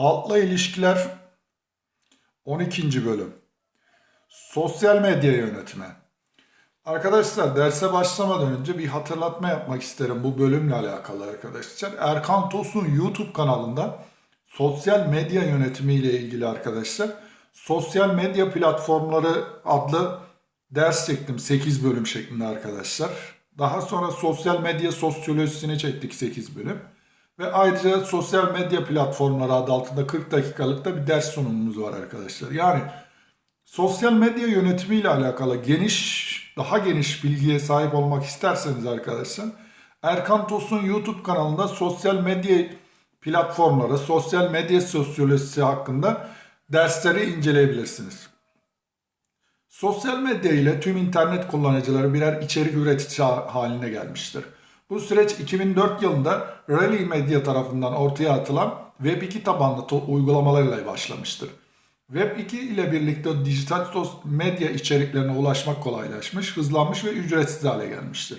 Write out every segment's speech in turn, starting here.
Halkla ilişkiler 12. bölüm. Sosyal medya yönetimi. Arkadaşlar derse başlamadan önce bir hatırlatma yapmak isterim bu bölümle alakalı arkadaşlar. Erkan Tosun YouTube kanalında sosyal medya yönetimi ile ilgili arkadaşlar sosyal medya platformları adlı ders çektim 8 bölüm şeklinde arkadaşlar. Daha sonra sosyal medya sosyolojisini çektik 8 bölüm. Ve ayrıca sosyal medya platformları adı altında 40 dakikalık da bir ders sunumumuz var arkadaşlar. Yani sosyal medya yönetimi ile alakalı geniş, daha geniş bilgiye sahip olmak isterseniz arkadaşlar Erkan Tosun YouTube kanalında sosyal medya platformları, sosyal medya sosyolojisi hakkında dersleri inceleyebilirsiniz. Sosyal medya ile tüm internet kullanıcıları birer içerik üretici haline gelmiştir. Bu süreç 2004 yılında Rally Media tarafından ortaya atılan Web2 tabanlı uygulamalarıyla başlamıştır. Web2 ile birlikte dijital medya içeriklerine ulaşmak kolaylaşmış, hızlanmış ve ücretsiz hale gelmiştir.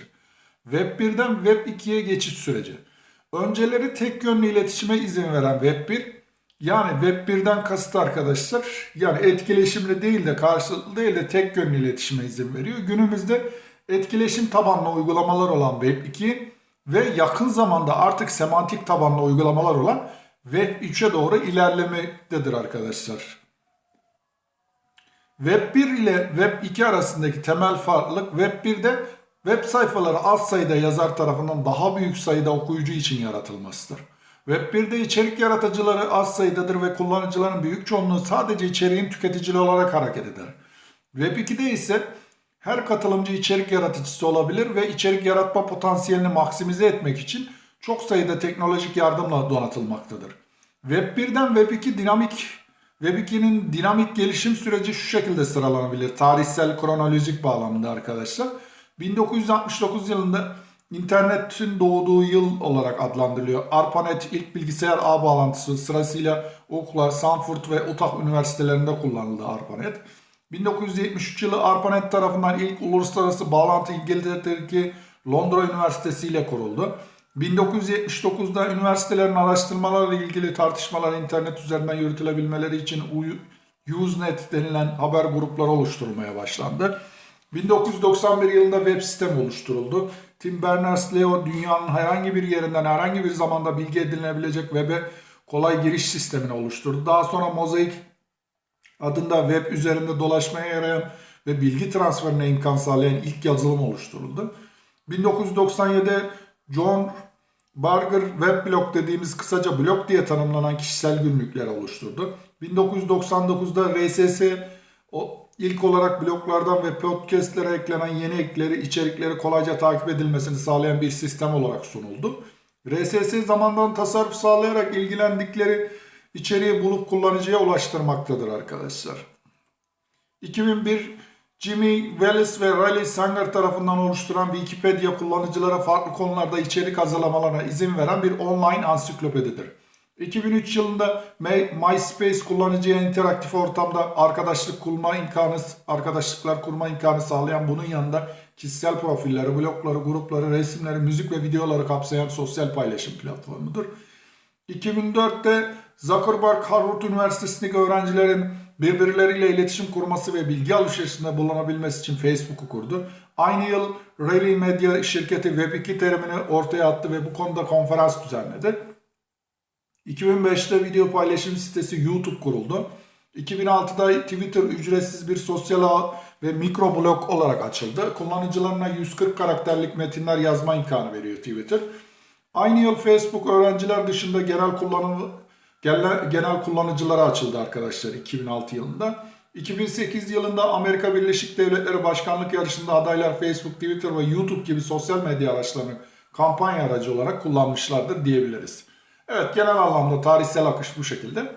Web1'den Web2'ye geçiş süreci. Önceleri tek yönlü iletişime izin veren Web1, yani Web1'den kasıt arkadaşlar, yani etkileşimli değil de karşılıklı değil de tek yönlü iletişime izin veriyor. Günümüzde etkileşim tabanlı uygulamalar olan Web2 ve yakın zamanda artık semantik tabanlı uygulamalar olan Web3'e doğru ilerlemektedir arkadaşlar. Web 1 ile Web 2 arasındaki temel farklılık Web 1'de web sayfaları az sayıda yazar tarafından daha büyük sayıda okuyucu için yaratılmasıdır. Web 1'de içerik yaratıcıları az sayıdadır ve kullanıcıların büyük çoğunluğu sadece içeriğin tüketicili olarak hareket eder. Web 2'de ise her katılımcı içerik yaratıcısı olabilir ve içerik yaratma potansiyelini maksimize etmek için çok sayıda teknolojik yardımla donatılmaktadır. Web 1'den Web 2 dinamik Web 2'nin dinamik gelişim süreci şu şekilde sıralanabilir. Tarihsel kronolojik bağlamında arkadaşlar. 1969 yılında internetin doğduğu yıl olarak adlandırılıyor. ARPANET ilk bilgisayar ağ bağlantısı sırasıyla Ookla, Stanford ve Utah üniversitelerinde kullanıldı ARPANET. 1973 yılı ARPANET tarafından ilk uluslararası bağlantı İngiltere'deki Londra Üniversitesi ile kuruldu. 1979'da üniversitelerin araştırmalarla ilgili tartışmalar internet üzerinden yürütülebilmeleri için Usenet denilen haber grupları oluşturulmaya başlandı. 1991 yılında web sistemi oluşturuldu. Tim Berners-Lee dünyanın herhangi bir yerinden herhangi bir zamanda bilgi edinilebilecek web'e kolay giriş sistemini oluşturdu. Daha sonra Mosaic adında web üzerinde dolaşmaya yarayan ve bilgi transferine imkan sağlayan ilk yazılım oluşturuldu. 1997'de John Barger web blog dediğimiz kısaca blog diye tanımlanan kişisel günlükler oluşturdu. 1999'da RSS o ilk olarak bloglardan ve podcastlere eklenen yeni ekleri, içerikleri kolayca takip edilmesini sağlayan bir sistem olarak sunuldu. RSS zamandan tasarruf sağlayarak ilgilendikleri içeriği bulup kullanıcıya ulaştırmaktadır arkadaşlar. 2001 Jimmy Wallace ve Riley Sanger tarafından oluşturan Wikipedia kullanıcılara farklı konularda içerik hazırlamalarına izin veren bir online ansiklopedidir. 2003 yılında MySpace kullanıcıya interaktif ortamda arkadaşlık kurma imkanı, arkadaşlıklar kurma imkanı sağlayan bunun yanında kişisel profilleri, blogları, grupları, resimleri, müzik ve videoları kapsayan sosyal paylaşım platformudur. 2004'te Zuckerberg Harvard Üniversitesi'ndeki öğrencilerin birbirleriyle iletişim kurması ve bilgi alışverişinde bulunabilmesi için Facebook'u kurdu. Aynı yıl Rally Media şirketi Web2 terimini ortaya attı ve bu konuda konferans düzenledi. 2005'te video paylaşım sitesi YouTube kuruldu. 2006'da Twitter ücretsiz bir sosyal ağ ve mikroblog olarak açıldı. Kullanıcılarına 140 karakterlik metinler yazma imkanı veriyor Twitter. Aynı yıl Facebook öğrenciler dışında genel kullanım genel kullanıcılara açıldı arkadaşlar 2006 yılında. 2008 yılında Amerika Birleşik Devletleri Başkanlık yarışında adaylar Facebook, Twitter ve YouTube gibi sosyal medya araçlarını kampanya aracı olarak kullanmışlardır diyebiliriz. Evet genel anlamda tarihsel akış bu şekilde.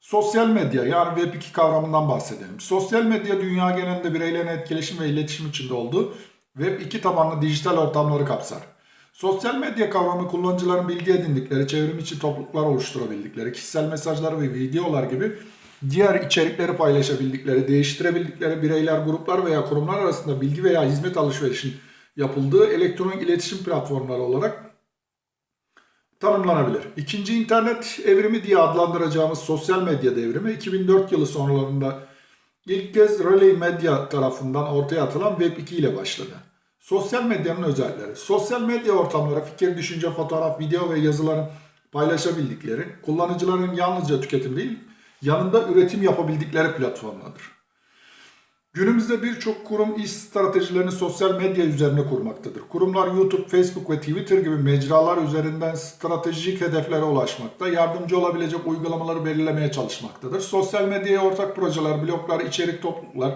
Sosyal medya yani Web2 kavramından bahsedelim. Sosyal medya dünya genelinde bireylerin etkileşim ve iletişim içinde olduğu Web2 tabanlı dijital ortamları kapsar. Sosyal medya kavramı kullanıcıların bilgi edindikleri, çevrim içi topluluklar oluşturabildikleri, kişisel mesajlar ve videolar gibi diğer içerikleri paylaşabildikleri, değiştirebildikleri bireyler, gruplar veya kurumlar arasında bilgi veya hizmet alışverişinin yapıldığı elektronik iletişim platformları olarak tanımlanabilir. İkinci internet evrimi diye adlandıracağımız sosyal medya devrimi 2004 yılı sonralarında ilk kez Relay Media tarafından ortaya atılan Web 2 ile başladı. Sosyal medyanın özellikleri. Sosyal medya ortamları fikir, düşünce, fotoğraf, video ve yazıların paylaşabildikleri, kullanıcıların yalnızca tüketim değil, yanında üretim yapabildikleri platformlardır. Günümüzde birçok kurum iş stratejilerini sosyal medya üzerine kurmaktadır. Kurumlar YouTube, Facebook ve Twitter gibi mecralar üzerinden stratejik hedeflere ulaşmakta, yardımcı olabilecek uygulamaları belirlemeye çalışmaktadır. Sosyal medyaya ortak projeler, bloglar, içerik topluluklar,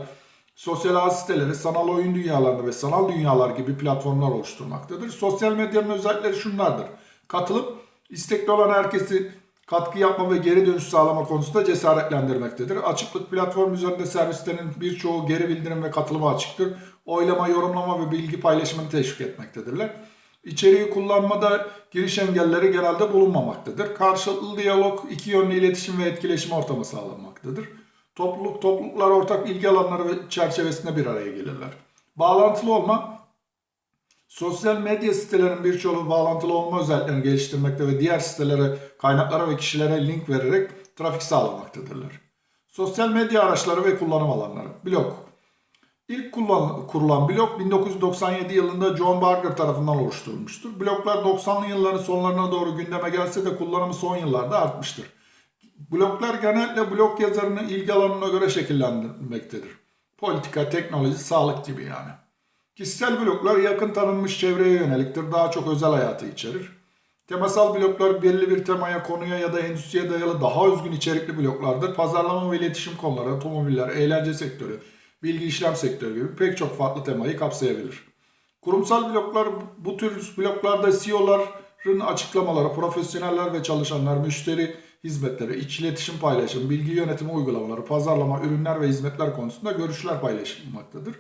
sosyal ağ siteleri, sanal oyun dünyalarını ve sanal dünyalar gibi platformlar oluşturmaktadır. Sosyal medyanın özellikleri şunlardır. Katılım, istekli olan herkesi katkı yapma ve geri dönüş sağlama konusunda cesaretlendirmektedir. Açıklık platform üzerinde servislerin birçoğu geri bildirim ve katılıma açıktır. Oylama, yorumlama ve bilgi paylaşımını teşvik etmektedirler. İçeriği kullanmada giriş engelleri genelde bulunmamaktadır. Karşılıklı diyalog, iki yönlü iletişim ve etkileşim ortamı sağlanmaktadır. Topluluk, topluluklar ortak ilgi alanları ve çerçevesinde bir araya gelirler. Bağlantılı olma, Sosyal medya sitelerinin birçoğu bağlantılı olma özelliklerini geliştirmekte ve diğer sitelere, kaynaklara ve kişilere link vererek trafik sağlamaktadırlar. Sosyal medya araçları ve kullanım alanları. Blog. İlk kullan, kurulan blog 1997 yılında John Barger tarafından oluşturulmuştur. Bloglar 90'lı yılların sonlarına doğru gündeme gelse de kullanımı son yıllarda artmıştır. Bloglar genellikle blog yazarının ilgi alanına göre şekillendirilmektedir. Politika, teknoloji, sağlık gibi yani. Kişisel bloklar yakın tanınmış çevreye yöneliktir. Daha çok özel hayatı içerir. Temasal bloklar belli bir temaya, konuya ya da endüstriye dayalı daha özgün içerikli bloklardır. Pazarlama ve iletişim konuları, otomobiller, eğlence sektörü, bilgi işlem sektörü gibi pek çok farklı temayı kapsayabilir. Kurumsal bloklar bu tür bloklarda CEO'ların açıklamaları, profesyoneller ve çalışanlar, müşteri hizmetleri, iç iletişim paylaşım, bilgi yönetimi uygulamaları, pazarlama, ürünler ve hizmetler konusunda görüşler paylaşılmaktadır.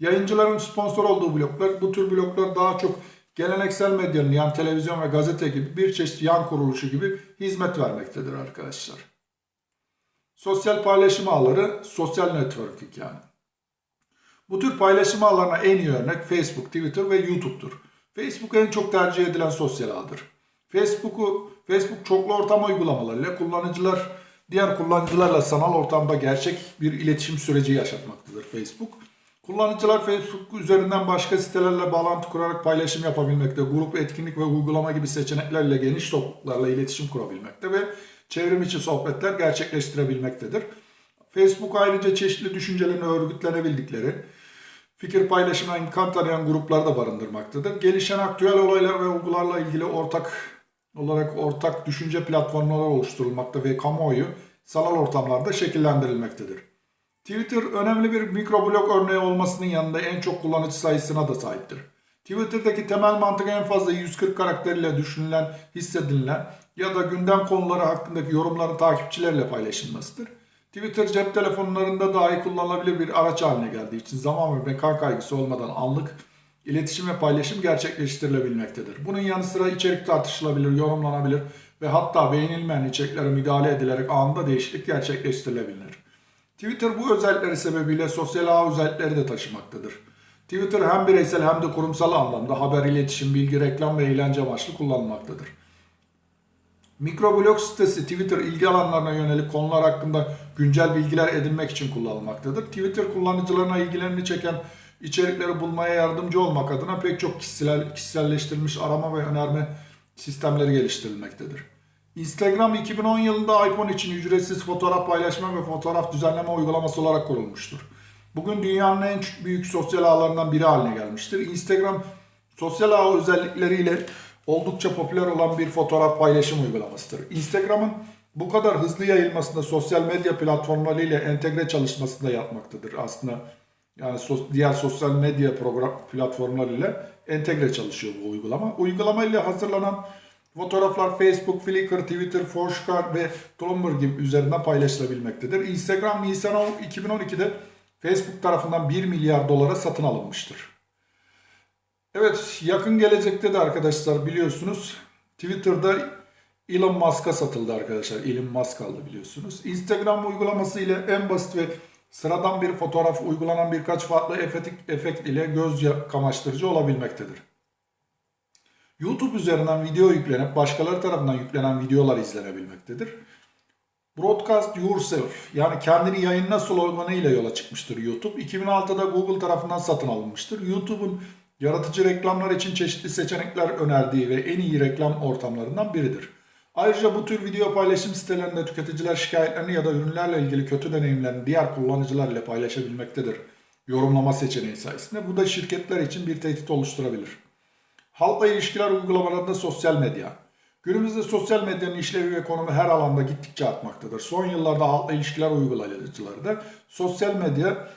Yayıncıların sponsor olduğu bloklar, bu tür bloklar daha çok geleneksel medyanın yani televizyon ve gazete gibi bir çeşit yan kuruluşu gibi hizmet vermektedir arkadaşlar. Sosyal paylaşım ağları, sosyal networking yani. Bu tür paylaşım ağlarına en iyi örnek Facebook, Twitter ve YouTube'dur. Facebook en çok tercih edilen sosyal ağdır. Facebook'u Facebook çoklu ortam uygulamalarıyla kullanıcılar diğer kullanıcılarla sanal ortamda gerçek bir iletişim süreci yaşatmaktadır Facebook. Kullanıcılar Facebook üzerinden başka sitelerle bağlantı kurarak paylaşım yapabilmekte, grup, etkinlik ve uygulama gibi seçeneklerle geniş topluluklarla iletişim kurabilmekte ve çevrim içi sohbetler gerçekleştirebilmektedir. Facebook ayrıca çeşitli düşüncelerini örgütlenebildikleri, fikir paylaşımına imkan tanıyan gruplar da barındırmaktadır. Gelişen aktüel olaylar ve olgularla ilgili ortak olarak ortak düşünce platformları oluşturulmakta ve kamuoyu sanal ortamlarda şekillendirilmektedir. Twitter önemli bir mikroblog örneği olmasının yanında en çok kullanıcı sayısına da sahiptir. Twitter'daki temel mantık en fazla 140 karakteriyle düşünülen, hissedilen ya da gündem konuları hakkındaki yorumların takipçilerle paylaşılmasıdır. Twitter cep telefonlarında dahi kullanılabilir bir araç haline geldiği için zaman ve mekan kaygısı olmadan anlık iletişim ve paylaşım gerçekleştirilebilmektedir. Bunun yanı sıra içerik tartışılabilir, yorumlanabilir ve hatta beğenilmeyen içeriklere müdahale edilerek anında değişiklik gerçekleştirilebilir. Twitter bu özellikleri sebebiyle sosyal ağ özellikleri de taşımaktadır. Twitter hem bireysel hem de kurumsal anlamda haber, iletişim, bilgi, reklam ve eğlence amaçlı kullanılmaktadır. Mikroblog sitesi Twitter ilgi alanlarına yönelik konular hakkında güncel bilgiler edinmek için kullanılmaktadır. Twitter kullanıcılarına ilgilerini çeken içerikleri bulmaya yardımcı olmak adına pek çok kişisel, kişiselleştirilmiş arama ve önerme sistemleri geliştirilmektedir. Instagram 2010 yılında iPhone için ücretsiz fotoğraf paylaşma ve fotoğraf düzenleme uygulaması olarak kurulmuştur. Bugün dünyanın en büyük sosyal ağlarından biri haline gelmiştir. Instagram sosyal ağ özellikleriyle oldukça popüler olan bir fotoğraf paylaşım uygulamasıdır. Instagram'ın bu kadar hızlı yayılmasında sosyal medya platformları ile entegre çalışmasında yapmaktadır aslında. Yani diğer sosyal medya program platformları ile entegre çalışıyor bu uygulama. Uygulama ile hazırlanan Fotoğraflar Facebook, Flickr, Twitter, Foursquare ve Tumblr gibi üzerinden paylaşılabilmektedir. Instagram Nisan 2012'de Facebook tarafından 1 milyar dolara satın alınmıştır. Evet yakın gelecekte de arkadaşlar biliyorsunuz Twitter'da Elon Musk'a satıldı arkadaşlar. Elon Musk aldı biliyorsunuz. Instagram uygulaması ile en basit ve sıradan bir fotoğraf uygulanan birkaç farklı efekt, efekt ile göz kamaştırıcı olabilmektedir. YouTube üzerinden video yüklenip başkaları tarafından yüklenen videolar izlenebilmektedir. Broadcast Yourself yani kendini yayınla sloganıyla yola çıkmıştır YouTube. 2006'da Google tarafından satın alınmıştır. YouTube'un yaratıcı reklamlar için çeşitli seçenekler önerdiği ve en iyi reklam ortamlarından biridir. Ayrıca bu tür video paylaşım sitelerinde tüketiciler şikayetlerini ya da ürünlerle ilgili kötü deneyimlerini diğer kullanıcılar ile paylaşabilmektedir. Yorumlama seçeneği sayesinde. Bu da şirketler için bir tehdit oluşturabilir. Halkla ilişkiler uygulamalarında sosyal medya. Günümüzde sosyal medyanın işlevi ve konumu her alanda gittikçe artmaktadır. Son yıllarda halkla ilişkiler uygulayıcıları da sosyal medya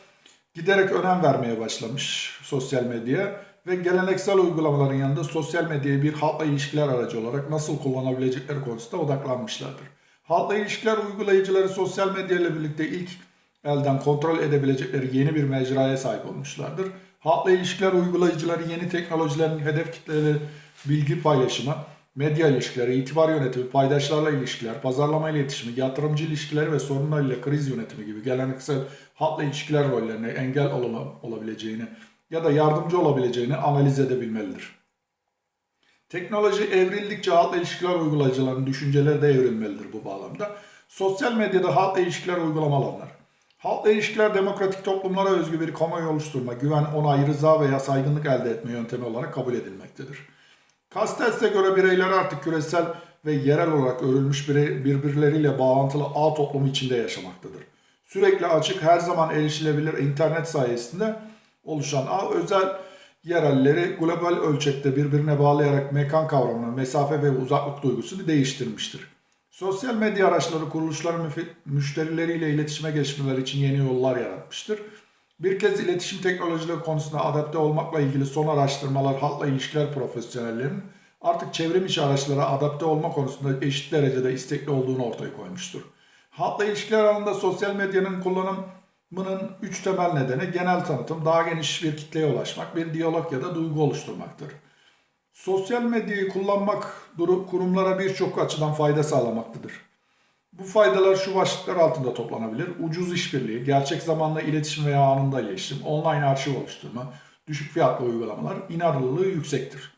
giderek önem vermeye başlamış sosyal medya ve geleneksel uygulamaların yanında sosyal medyayı bir halkla ilişkiler aracı olarak nasıl kullanabilecekleri konusunda odaklanmışlardır. Halkla ilişkiler uygulayıcıları sosyal medya ile birlikte ilk elden kontrol edebilecekleri yeni bir mecraya sahip olmuşlardır. Halkla ilişkiler uygulayıcıları yeni teknolojilerin hedef kitleleri bilgi paylaşımı, medya ilişkileri, itibar yönetimi, paydaşlarla ilişkiler, pazarlama iletişimi, yatırımcı ilişkileri ve sorunlar ile kriz yönetimi gibi geleneksel halkla ilişkiler rollerine engel ola- olabileceğini ya da yardımcı olabileceğini analiz edebilmelidir. Teknoloji evrildikçe halkla ilişkiler uygulayıcılarının düşünceleri de evrilmelidir bu bağlamda. Sosyal medyada halkla ilişkiler uygulama alanları. Halkla ilişkiler demokratik toplumlara özgü bir kamuoyu oluşturma, güven, onay, rıza veya saygınlık elde etme yöntemi olarak kabul edilmektedir. Castells'e göre bireyler artık küresel ve yerel olarak örülmüş birbirleriyle bağlantılı ağ toplumu içinde yaşamaktadır. Sürekli açık, her zaman erişilebilir internet sayesinde oluşan ağ özel yerelleri global ölçekte birbirine bağlayarak mekan kavramını, mesafe ve uzaklık duygusunu değiştirmiştir. Sosyal medya araçları kuruluşların müşterileriyle iletişime geçmeleri için yeni yollar yaratmıştır. Bir kez iletişim teknolojileri konusunda adapte olmakla ilgili son araştırmalar halkla ilişkiler profesyonellerinin artık çevrim içi araçlara adapte olma konusunda eşit derecede istekli olduğunu ortaya koymuştur. Halkla ilişkiler alanında sosyal medyanın kullanımının üç temel nedeni genel tanıtım, daha geniş bir kitleye ulaşmak, bir diyalog ya da duygu oluşturmaktır. Sosyal medyayı kullanmak kurumlara birçok açıdan fayda sağlamaktadır. Bu faydalar şu başlıklar altında toplanabilir. Ucuz işbirliği, gerçek zamanlı iletişim veya anında iletişim, online arşiv oluşturma, düşük fiyatlı uygulamalar, inanılılığı yüksektir.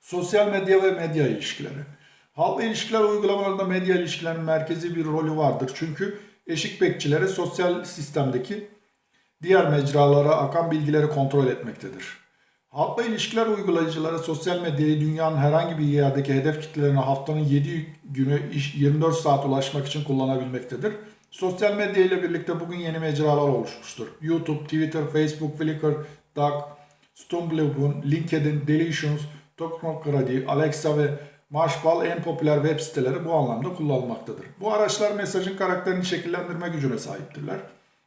Sosyal medya ve medya ilişkileri. Halkla ilişkiler uygulamalarında medya ilişkilerinin merkezi bir rolü vardır. Çünkü eşik bekçileri sosyal sistemdeki diğer mecralara akan bilgileri kontrol etmektedir. Halkla ilişkiler uygulayıcıları sosyal medyayı dünyanın herhangi bir yerdeki hedef kitlelerine haftanın 7 günü iş- 24 saat ulaşmak için kullanabilmektedir. Sosyal medya ile birlikte bugün yeni mecralar oluşmuştur. YouTube, Twitter, Facebook, Flickr, Duck, Stumbleupon, LinkedIn, Deletions, Toknokradi, Alexa ve Mashpal en popüler web siteleri bu anlamda kullanılmaktadır. Bu araçlar mesajın karakterini şekillendirme gücüne sahiptirler.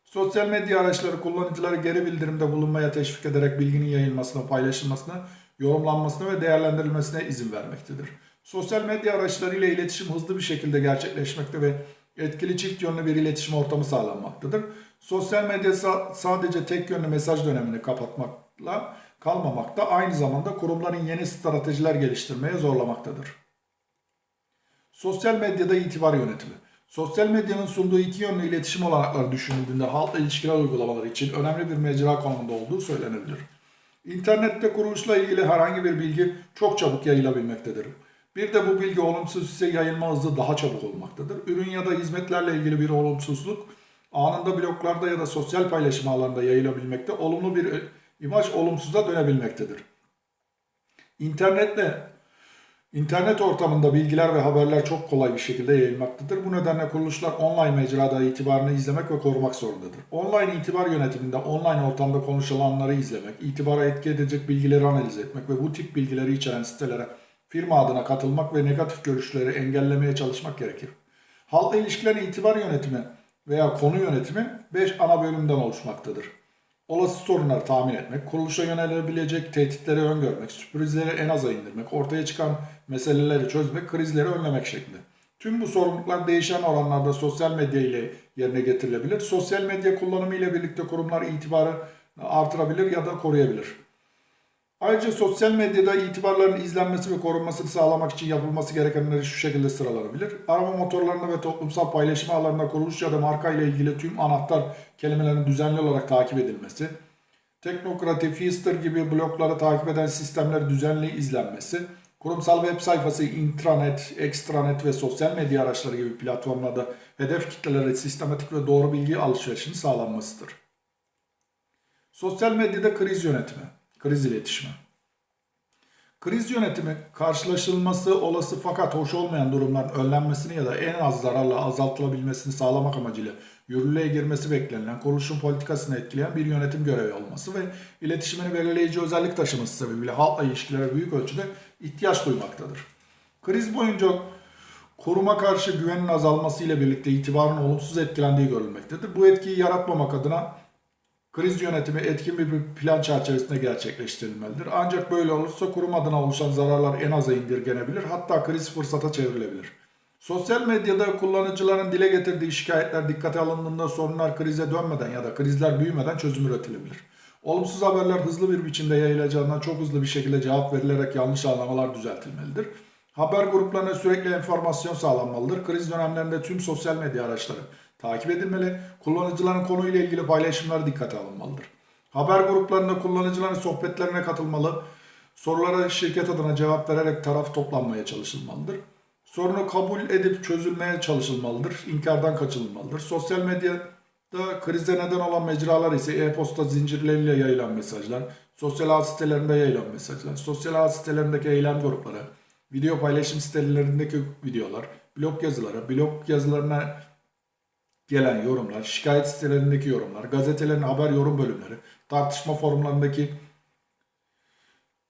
Sosyal medya araçları kullanıcıları geri bildirimde bulunmaya teşvik ederek bilginin yayılmasına, paylaşılmasına, yorumlanmasına ve değerlendirilmesine izin vermektedir. Sosyal medya araçları ile iletişim hızlı bir şekilde gerçekleşmekte ve etkili çift yönlü bir iletişim ortamı sağlanmaktadır. Sosyal medya sa- sadece tek yönlü mesaj dönemini kapatmakla kalmamakta, aynı zamanda kurumların yeni stratejiler geliştirmeye zorlamaktadır. Sosyal medyada itibar yönetimi. Sosyal medyanın sunduğu iki yönlü iletişim olanakları düşünüldüğünde halkla ilişkiler uygulamaları için önemli bir mecra konumunda olduğu söylenebilir. İnternette kuruluşla ilgili herhangi bir bilgi çok çabuk yayılabilmektedir. Bir de bu bilgi olumsuz ise yayılma hızı daha çabuk olmaktadır. Ürün ya da hizmetlerle ilgili bir olumsuzluk anında bloklarda ya da sosyal paylaşım ağlarında yayılabilmekte, olumlu bir imaj olumsuza dönebilmektedir. İnternetle İnternet ortamında bilgiler ve haberler çok kolay bir şekilde yayılmaktadır. Bu nedenle kuruluşlar online mecrada itibarını izlemek ve korumak zorundadır. Online itibar yönetiminde online ortamda konuşulanları izlemek, itibara etki edecek bilgileri analiz etmek ve bu tip bilgileri içeren sitelere firma adına katılmak ve negatif görüşleri engellemeye çalışmak gerekir. Halkla ilişkilerin itibar yönetimi veya konu yönetimi 5 ana bölümden oluşmaktadır. Olası sorunları tahmin etmek, kuruluşa yönelebilecek tehditleri öngörmek, sürprizleri en aza indirmek, ortaya çıkan meseleleri çözmek, krizleri önlemek şeklinde. Tüm bu sorumluluklar değişen oranlarda sosyal medya ile yerine getirilebilir. Sosyal medya kullanımı ile birlikte kurumlar itibarı artırabilir ya da koruyabilir. Ayrıca sosyal medyada itibarların izlenmesi ve korunmasını sağlamak için yapılması gerekenleri şu şekilde sıralanabilir. Arama motorlarında ve toplumsal paylaşım ağlarında kuruluş ya da marka ile ilgili tüm anahtar kelimelerin düzenli olarak takip edilmesi. Teknokrati, Feaster gibi blokları takip eden sistemler düzenli izlenmesi, kurumsal web sayfası, intranet, extranet ve sosyal medya araçları gibi platformlarda hedef kitlelere sistematik ve doğru bilgi alışverişinin sağlanmasıdır. Sosyal medyada kriz yönetimi, kriz iletişimi. Kriz yönetimi, karşılaşılması olası fakat hoş olmayan durumların önlenmesini ya da en az zararla azaltılabilmesini sağlamak amacıyla yürürlüğe girmesi beklenilen kuruluşun politikasını etkileyen bir yönetim görevi olması ve iletişimini belirleyici özellik taşıması sebebiyle halkla ilişkilere büyük ölçüde ihtiyaç duymaktadır. Kriz boyunca koruma karşı güvenin azalması ile birlikte itibarın olumsuz etkilendiği görülmektedir. Bu etkiyi yaratmamak adına kriz yönetimi etkin bir plan çerçevesinde gerçekleştirilmelidir. Ancak böyle olursa kurum adına oluşan zararlar en aza indirgenebilir, hatta kriz fırsata çevrilebilir. Sosyal medyada kullanıcıların dile getirdiği şikayetler dikkate alındığında sorunlar krize dönmeden ya da krizler büyümeden çözüm üretilebilir. Olumsuz haberler hızlı bir biçimde yayılacağından çok hızlı bir şekilde cevap verilerek yanlış anlamalar düzeltilmelidir. Haber gruplarına sürekli enformasyon sağlanmalıdır. Kriz dönemlerinde tüm sosyal medya araçları takip edilmeli. Kullanıcıların konuyla ilgili paylaşımları dikkate alınmalıdır. Haber gruplarında kullanıcıların sohbetlerine katılmalı. Sorulara şirket adına cevap vererek taraf toplanmaya çalışılmalıdır. Sorunu kabul edip çözülmeye çalışılmalıdır. İnkardan kaçınılmalıdır. Sosyal medyada krize neden olan mecralar ise e-posta zincirleriyle yayılan mesajlar, sosyal ağ sitelerinde yayılan mesajlar, sosyal ağ sitelerindeki eylem grupları, video paylaşım sitelerindeki videolar, blog yazıları, blog yazılarına gelen yorumlar, şikayet sitelerindeki yorumlar, gazetelerin haber yorum bölümleri, tartışma forumlarındaki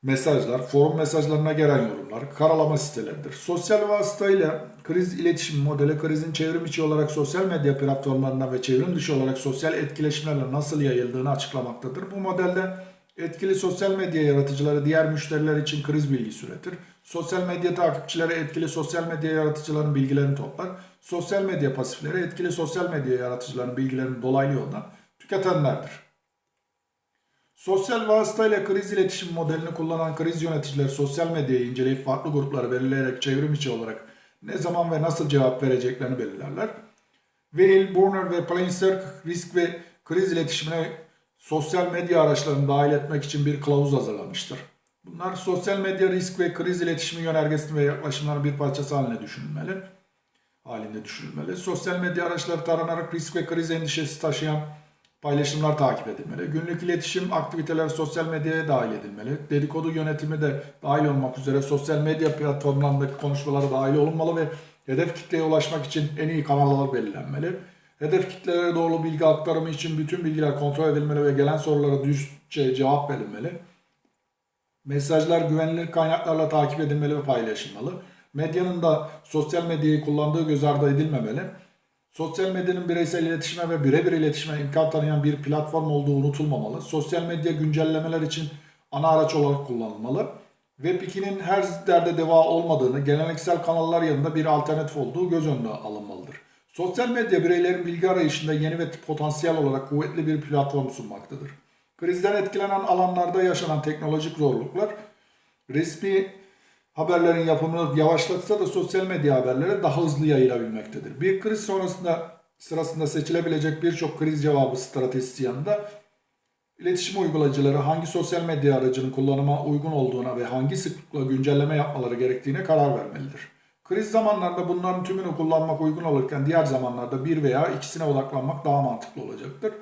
mesajlar, forum mesajlarına gelen yorumlar, karalama siteleridir. Sosyal vasıtayla kriz iletişim modeli krizin çevrim içi olarak sosyal medya platformlarına ve çevrim dışı olarak sosyal etkileşimlerle nasıl yayıldığını açıklamaktadır. Bu modelde etkili sosyal medya yaratıcıları diğer müşteriler için kriz bilgisi üretir. Sosyal medya takipçileri etkili sosyal medya yaratıcıların bilgilerini toplar. Sosyal medya pasifleri etkili sosyal medya yaratıcıların bilgilerini dolaylı yoldan tüketenlerdir. Sosyal vasıtayla kriz iletişim modelini kullanan kriz yöneticileri sosyal medyayı inceleyip farklı grupları belirleyerek çevrim içi olarak ne zaman ve nasıl cevap vereceklerini belirlerler. Weil, Burner ve Plainster risk ve kriz iletişimine sosyal medya araçlarını dahil etmek için bir kılavuz hazırlamıştır. Bunlar sosyal medya risk ve kriz iletişimi yönergesini ve yaklaşımların bir parçası haline düşünülmeli. Halinde düşünülmeli. Sosyal medya araçları taranarak risk ve kriz endişesi taşıyan paylaşımlar takip edilmeli. Günlük iletişim aktiviteleri sosyal medyaya dahil edilmeli. Dedikodu yönetimi de dahil olmak üzere sosyal medya platformlarındaki konuşmalara dahil olunmalı ve hedef kitleye ulaşmak için en iyi kanallar belirlenmeli. Hedef kitlelere doğru bilgi aktarımı için bütün bilgiler kontrol edilmeli ve gelen sorulara dürüstçe cevap verilmeli. Mesajlar güvenilir kaynaklarla takip edilmeli ve paylaşılmalı. Medyanın da sosyal medyayı kullandığı göz ardı edilmemeli. Sosyal medyanın bireysel iletişime ve birebir iletişime imkan tanıyan bir platform olduğu unutulmamalı. Sosyal medya güncellemeler için ana araç olarak kullanılmalı. Web2'nin her derde deva olmadığını, geleneksel kanallar yanında bir alternatif olduğu göz önüne alınmalıdır. Sosyal medya bireylerin bilgi arayışında yeni ve potansiyel olarak kuvvetli bir platform sunmaktadır. Krizden etkilenen alanlarda yaşanan teknolojik zorluklar resmi haberlerin yapımını yavaşlatsa da sosyal medya haberleri daha hızlı yayılabilmektedir. Bir kriz sonrasında sırasında seçilebilecek birçok kriz cevabı stratejisi yanında iletişim uygulayıcıları hangi sosyal medya aracının kullanıma uygun olduğuna ve hangi sıklıkla güncelleme yapmaları gerektiğine karar vermelidir. Kriz zamanlarında bunların tümünü kullanmak uygun olurken diğer zamanlarda bir veya ikisine odaklanmak daha mantıklı olacaktır.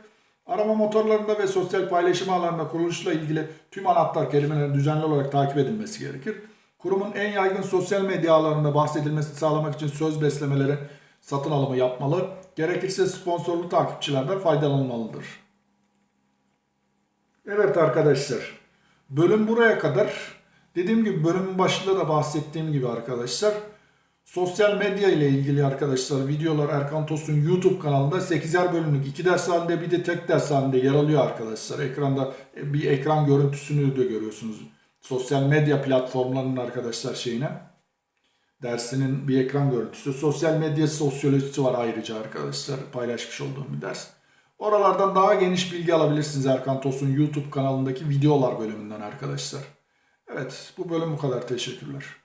Arama motorlarında ve sosyal paylaşım alanında kuruluşla ilgili tüm anahtar kelimelerin düzenli olarak takip edilmesi gerekir. Kurumun en yaygın sosyal medya ağlarında bahsedilmesini sağlamak için söz beslemeleri satın alımı yapmalı. Gerekirse sponsorlu takipçilerden faydalanmalıdır. Evet arkadaşlar. Bölüm buraya kadar. Dediğim gibi bölümün başında da bahsettiğim gibi arkadaşlar. Sosyal medya ile ilgili arkadaşlar videolar Erkan Tos'un YouTube kanalında 8'er bölümlük 2 ders halinde bir de tek ders halinde yer alıyor arkadaşlar. Ekranda bir ekran görüntüsünü de görüyorsunuz. Sosyal medya platformlarının arkadaşlar şeyine dersinin bir ekran görüntüsü. Sosyal medya sosyolojisi var ayrıca arkadaşlar paylaşmış olduğum bir ders. Oralardan daha geniş bilgi alabilirsiniz Erkan Tos'un YouTube kanalındaki videolar bölümünden arkadaşlar. Evet bu bölüm bu kadar. Teşekkürler.